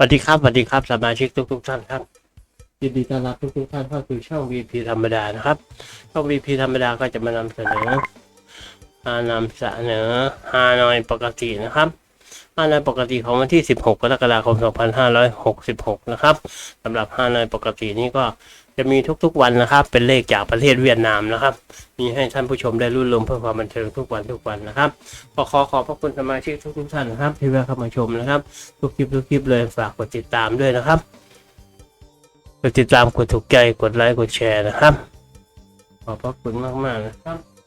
สวัสดีครับสวัสดีครับสมาชิกทุกทุกๆท่านครับยินดีต้อนรับทุกทุกๆท่านเข้าสู่ช่อง VP ธรรมดานะครับ ช่อง VP ธรรมดาก็จะมานำเสนอมานำเสนอฮานอยปกตินะครับ ฮานอยปกติของวันที่ 16 กรกฎาคม 2566 นะครับสำหรับฮานอยปกตินี้ก็จะมีทุกๆวันนะครับ เป็นเลขจากประเทศเวียดนามนะครับ มีให้ท่านผู้ชมได้รุ่นลมเพื่อความบันเทิงทุกวันทุกวันนะครับก็ขอขอบพระคุณสมาชิกทุกๆท่านนะครับ ที่แวะเข้ามาชมนะครับ ทุกคลิปทุกคลิปเลยฝากกดติดตามด้วยนะครับกดติดตามกดถูกใจกดไลค์กดแชร์นะครับ ขอบพระคุณมากมากๆนะครับ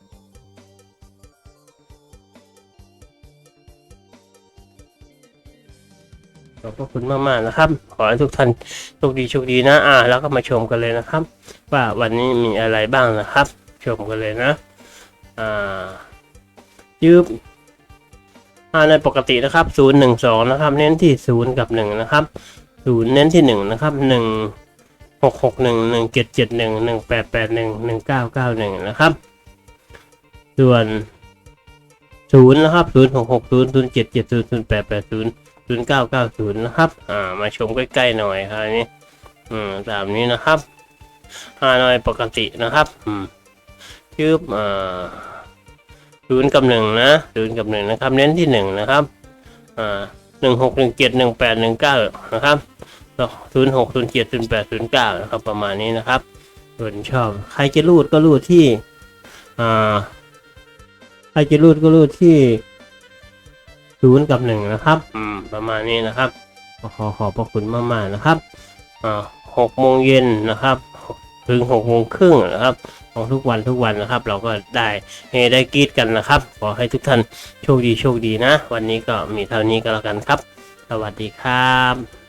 ขอบพระคุณมากๆนะครับ ขอให้ทุกท่านโชคดีโชคดีนะ อ่า แล้วก็มาชมกันเลยนะครับ ว่าวันนี้มีอะไรบ้างนะครับ ชมกันเลยนะ อ่า ยืบอ่าในปกตินะครับ0 1 2นะครับ เน้นที่0กับ1นะครับ0เน้นที่1นะครับ1 6 6 1 1 7 7 1 1 8 8 1 1 9 9 1นะครับ ส่วน0นะครับ0 6 6 0 0 7 7 0 0 8 8 0 0 9 9 0นะครับ อ่า มาชมใกล้ๆหน่อยครับนี้ อืม ตามนี้นะครับฮานอยปกตินะครับ อืมชืบอ่าศูนย์กับหนึ่งนะศูนย์กับหนึ่งนะครับ เน้นที่หนึ่งนะครับ อ่าหนึ่งหกหนึ่งเจ็ดหนึ่งแปดหนึ่งเก้านะครับศูนย์หกศูนย์เจ็ดศูนย์แปดศูนย์เก้านะครับ ประมาณนี้นะครับส่วนชอบ ใครจะรูดก็รูดที่ อ่า ใครจะรูดก็รูดที่ศูนย์กับหนึ่งนะครับ อืม ประมาณนี้นะครับขอขอขอบพระคุณมากๆนะครับอ่าหกโมงเย็นนะครับ ถึงหกโมงครึ่งนะครับของทุกวันทุกวันนะครับ เราก็ได้เฮได้กรีดกันนะครับ ขอให้ทุกท่านโชคดีโชคดีนะ วันนี้ก็มีเท่านี้ก็แล้วกันครับ สวัสดีครับ